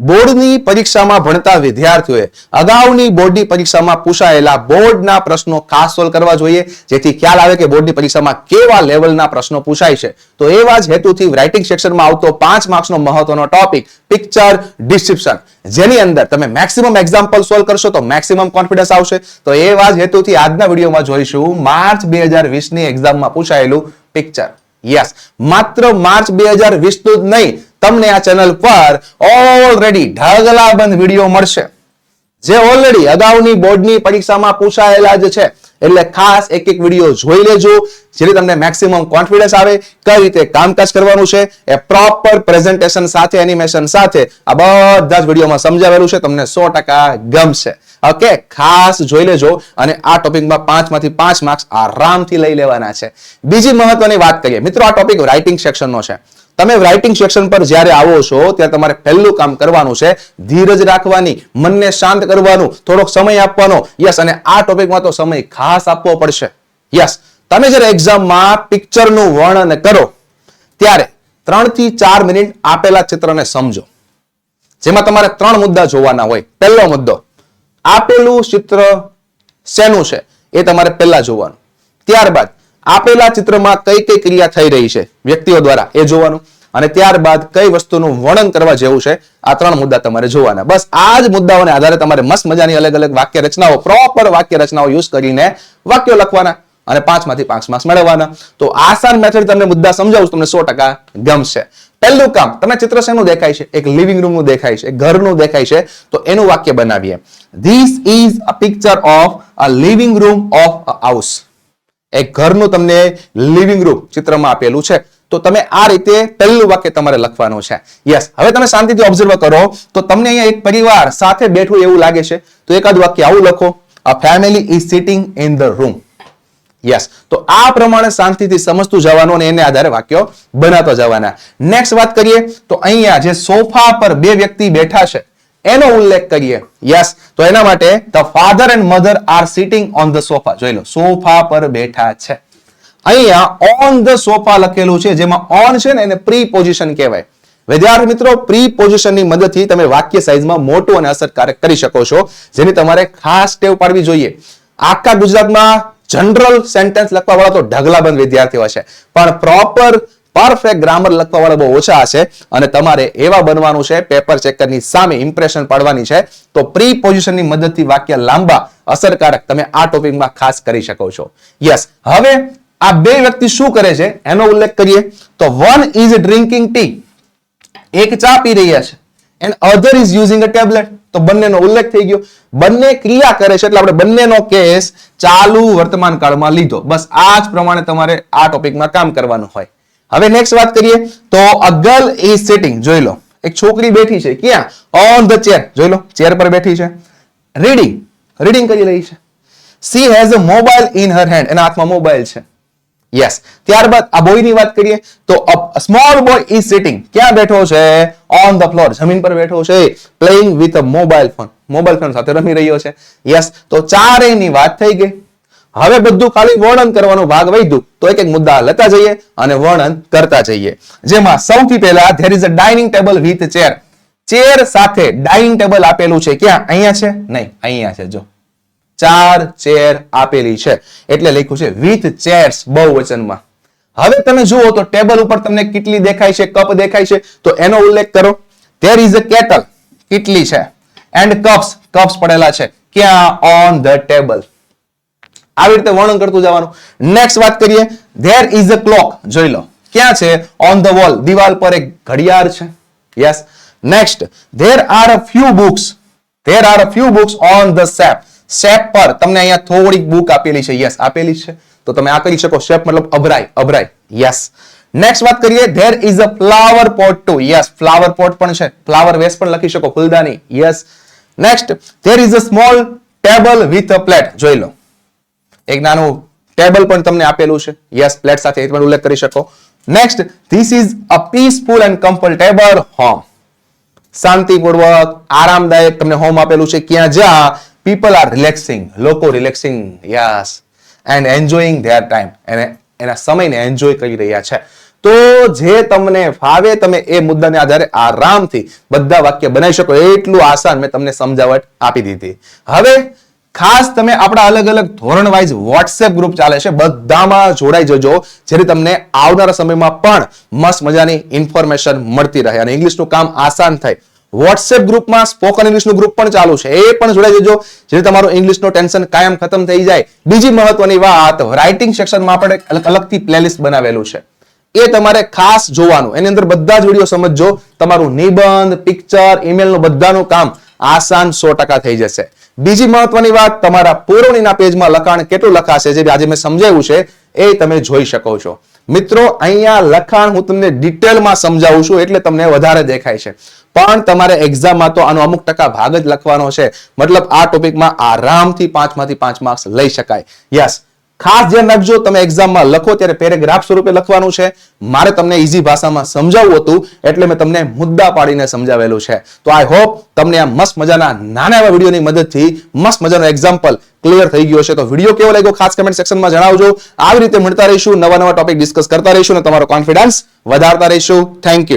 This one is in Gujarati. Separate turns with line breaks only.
બોર્ડની પરીક્ષામાં ભણતા વિદ્યાર્થીઓએ અગાઉની બોર્ડની પરીક્ષામાં પૂછાયેલા બોર્ડના પ્રશ્નો ખાસ સોલ્વ કરવા જોઈએ. જેથી ખ્યાલ આવે કે બોર્ડની પરીક્ષામાં કેવા લેવલના પ્રશ્નો પૂછાય છે. તો એવા જ હેતુથી રાઇટિંગ સેક્શનમાં આવતો પાંચ માર્ક્સનો મહત્વનો ટોપિક પિક્ચર ડિસ્ક્રિપ્શન જેની અંદર તમે મેક્સિમમ એક્ઝામ્પલ સોલ્વ કરશો તો મેક્સિમમ કોન્ફિડન્સ આવશે. તો એવા જ હેતુથી આજના વિડીયોમાં જોઈશું માર્ચ બે હજાર વીસની એક્ઝામમાં પૂછાયેલું પિક્ચર યસ માત્ર માર્ચ બે હજાર વીસનું જ નહીં તમને આ ચેનલ પર ઓલરેડી ઢગલાબંધ વીડિયો મળશે. જે ઓલરેડી અગાઉની બોર્ડની પરીક્ષામાં પૂછાયેલા જ છે. એટલે ખાસ એક એક વીડિયો જોઈ લેજો, જેથી તમને મેક્સિમમ કોન્ફિડન્સ આવે કઈ રીતે કામકાજ કરવાનું છે. એ પ્રોપર પ્રેઝન્ટેશન સાથે એનિમેશન સાથે આ બધા જ વિડીયોમાં સમજાવેલું છે. તમને સો ટકા ગમશે. ઓકે ખાસ જોઈ લેજો અને આ ટોપિકમાં પાંચમાંથી પાંચ માર્ક્સ આરામથી લઈ લેવાના છે. બીજી મહત્વની વાત કરીએ. મિત્રો, આ ટોપિક રાઇટિંગ સેક્શનનો છે. તમે રાઇટિંગ સેક્શન પર જ્યારે આવો છો ત્યારે તમારે પહેલું કામ કરવાનું છે ધીરજ રાખવાની, મનને શાંત કરવાનું, થોડોક સમય આપવાનો. યસ અને આ ટોપિકમાં તો સમય ખાસ આપવો પડશે. યસ તમે જ્યારે એક્ઝામમાં પિક્ચરનું વર્ણન કરો, ત્યારે ત્રણથી ચાર મિનિટ આપેલા ચિત્રને સમજો. જેમાં તમારે ત્રણ મુદ્દા જોવાના હોય. પહેલો મુદ્દો, આપેલું ચિત્ર શેનું છે? એ તમારે પહેલા જોવાનું. ત્યારબાદ આપેલા ચિત્રમાં કઈ કઈ ક્રિયા થઈ રહી છે વ્યક્તિઓ દ્વારા એ જોવાનું અને ત્યારબાદ કઈ વસ્તુનું વર્ણન કરવા જેવું છે આ ત્રણ મુદ્દા તમારે જોવાના. બસ આ જ મુદ્દાઓને આધારે તમારે મસ્ત મજાની અલગ અલગ વાક્ય રચનાઓ પ્રોપર વાક્ય રચનાઓ યુઝ કરીને વાક્યો લખવાના અને પાંચમાંથી પાંચ માર્ક્સ મેળવવાના. તો આસાન મેથડ તમને મુદ્દા સમજાવું તમને સો ટકા ગમશે. પહેલું કામ, તમને ચિત્ર શેનું દેખાય છે? એક લિવિંગ રૂમનું દેખાય છે ઘરનું દેખાય છે. તો એનું વાક્ય બનાવીએ. This is a picture of a living room of a house એક ઘરનું તમને લિવિંગ રૂમ ચિત્રમાં આપેલું છે. તો તમે આ રીતે પહેલું વાક્ય તમારે લખવાનું છે. યસ હવે તમે શાંતિથી ઓબ્ઝર્વ કરો. તો તમને અહીંયા એક પરિવાર સાથે બેઠું એવું લાગે છે. તો એકાદ વાક્ય આવું લખો. A family is sitting in the room yes તો આ પ્રમાણે શાંતિથી સમજતું જવાનું અને એને આધારે વાક્યો બનાવતા જવાના. નેક્સ્ટ વાત કરીએ. તો અહીંયા જે સોફા પર બે વ્યક્તિ બેઠા છે એનો ઉલ્લેખ કરીએ. યસ તો એના માટે the father and mother are sitting on the sofa જોઈ લો, સોફા પર બેઠા છે. અહીંયા ઓન ધ સોફા લખેલું છે, જેમાં ઓન છે ને એને પ્રી પોઝિશન કહેવાય. વિદ્યાર્થી મિત્રો પ્રી પોઝિશનની મદદથી તમે વાક્ય સાઈઝમાં મોટું અને અસરકારક કરી શકો છો, જેની તમારે ખાસ ટેવ પાડવી જોઈએ. આખા ગુજરાતમાં જનરલ સેન્ટેન્સ લખવા વાળા તો ઢગલાબંધ વિદ્યાર્થીઓ છે પણ પ્રોપર પરફેક્ટ ગ્રામર લખવા વાળા બહુ ઓછા હશે અને તમારે એવા બનવાનું છે પેપર ચેકરની સામે ઇમ્પ્રેશન પાડવાની છે, તો પ્રી પોઝિશનની મદદથી વાક્ય લાંબા, અસરકારક તમે આ ટોપિકમાં ખાસ કરી શકો છો. યસ હવે આ બે વ્યક્તિ શું કરે છે, એનો ઉલ્લેખ કરીએ. તો વન ઇઝ ડ્રિંકિંગ ટી એક ચા પી રહ્યા છે. And other is using a tablet તો બંનેનો ઉલ્લેખ થઈ ગયો. બંને ક્રિયા કરે છે, એટલે આપણે બંનેનો કેસ ચાલુ વર્તમાન કાળમાં લીધો. બસ આ જ પ્રમાણે તમારે આ ટોપિકમાં કામ કરવાનું હોય. હવે નેક્સ્ટ વાત કરીએ તો અ ગર્લ ઇઝ સિટિંગ જોઈ લો. એક છોકરી બેઠી છે, ક્યાં? ઓન ધ ચેર જોઈ લો ચેર પર બેઠી છે. રીડિંગ રીડિંગ કરી રહી છે. She has a mobile in her hand એના હાથમાં મોબાઈલ છે. યસ ત્યારબાદ આ બોયની વાત કરીએ તો સ્મોલ બોય ઇઝ સિટિંગ ક્યાં બેઠો છે? ઓન ધ ફ્લોર જમીન પર બેઠો છે playing with a mobile phone mobile phone સાથે રમી રહ્યો છે. યસ તો ચારેયની વાત થઈ ગઈ. હવે બધું ખાલી વર્ણન કરવાનો ભાગ વૈધું. તો એક એક મુદ્દા લેતા જઈએ અને વર્ણન કરતા જઈએ. જેમાં સૌથી પહેલા there is a dining table with chair chair સાથે ડાઇનિંગ ટેબલ આપેલું છે ક્યાં? અહીંયા છે? નહીં, અહીંયા છે, જો. ચાર ચેર આપેલી છે. એટલે લખ્યું છે વિથ ચેર્સ બહુવચનમાં. હવે તમે જુઓ તો ટેબલ ઉપર તમને કેટલી દેખાય છે, કપ દેખાય છે, તો એનો ઉલ્લેખ કરો. ધેર ઇઝ અ કેટલ કેટલી છે? એન્ડ કપ્સ કપ્સ પડેલા છે. ક્યાં? ઓન ધ ટેબલ આવી રીતે વર્ણન કરતું જવાનું. નેક્સ્ટ વાત કરીએ. ધેર ઇઝ અ ક્લોક જોઈ લો. ક્યાં છે? ઓન ધ વોલ દિવાલ પર એક ઘડિયાળ છે. Yes next there are a few books there are a few books on the shelf shelf પર તમને અહીંયા થોડીક બુક આપેલી છે. યસ આપેલી છે. તો તમે આ કરી શકો. શેપ મતલબ અભરાય. અભરાય. યસ નેક્સ્ટ વાત કરીએ. There is a flower pot too yes flower pot પણ છે. ફ્લાવર વેસ પણ લખી શકો. ફૂલદાની. Yes next there is a small table with a plate જોઈ લો. એક નાનું ટેબલ પણ તમને આપેલું છે. યસ પ્લેટ સાથે એ પણ ઉલ્લેખ કરી શકો. Next this is a peaceful and comfortable home શાંતિપૂર્વક, આરામદાયક તમને હોમ આપેલું છે. ક્યાં જ્યાં પીપલ આર રિલેક્સિંગ લોકો relaxing yes and enjoying their time એને, એના સમયને એન્જોય કરી રહ્યા છે. તો જે તમને ફાવે તમે એ મુદ્દાને આધારે આરામથી બધા વાક્ય બનાવી શકો. એટલું આસાન મેં તમને સમજાવટ આપી દીધી. હવે ખાસ તમે આપણા અલગ અલગ ધોરણ વાઇઝ વોટ્સએપ ગ્રુપ ચાલે છે, બધામાં જોડાઈ જજો, જેથી તમને આવનારા સમયમાં પણ મસ્ત મજાની ઇન્ફોર્મેશન મળતી રહે અને ઇંગ્લિશનું કામ આસાન થાય. વોટ્સએપ ગ્રુપમાં સ્પોકન ઇંગ્લિશનું ગ્રુપ પણ ચાલુ છે, એ પણ જોડાઈ જજો, જેથી તમારું ઇંગ્લિશનું ટેન્શન કાયમ ખતમ થઈ જાય. બીજી મહત્વની વાત રાઇટિંગ સેક્શનમાં આપણે અલગ- અલગથી પ્લેલિસ્ટ બનાવેલું છે. એ તમારે ખાસ જોવાનું. એની અંદર બધા જ વીડિયો સમજજો. તમારું નિબંધ પિક્ચર ઈમેલનું બધાનું કામ આસાન સો ટકા થઈ જશે. બીજી મહત્વની વાત, તમારા પુરવણીના પેજમાં લખાણ કેટલું લખાશે જે આજે મેં સમજાવ્યું છે, એ તમે જોઈ શકો છો. મિત્રો, અહીંયા લખાણ હું તમને ડિટેલમાં સમજાવું છું, એટલે તમને વધારે દેખાય છે. પણ તમારે એક્ઝામમાં તો આનો અમુક ટકા ભાગ જ લખવાનો છે. મતલબ આ ટોપિકમાં આરામથી પાંચમાંથી પાંચ માર્ક્સ લઈ શકાય. યસ ખાસ ધ્યાન રાખજો, તમે એક્ઝામમાં લખો ત્યારે પેરેગ્રાફ સ્વરૂપે લખવાનું છે. મારે તમને ઈઝી ભાષામાં સમજાવવું હતું, એટલે મેં તમને મુદ્દા પાડીને સમજાવેલું છે. તો આઈ હોપ તમને આ મસ્ત મજાના નાના એવા વિડીયોની મદદથી મસ્ત મજાનો એક્ઝામ્પલ ક્લિયર થઈ ગયો છે તો વીડિયો કેવો લાગ્યો ખાસ કમેન્ટ સેક્શનમાં જણાવજો. આવી રીતે મળતા રહીશું, નવા નવા ટોપિક ડિસ્કસ કરતા રહીશું અને તમારો કોન્ફિડન્સ વધારતા રહીશું. Thank you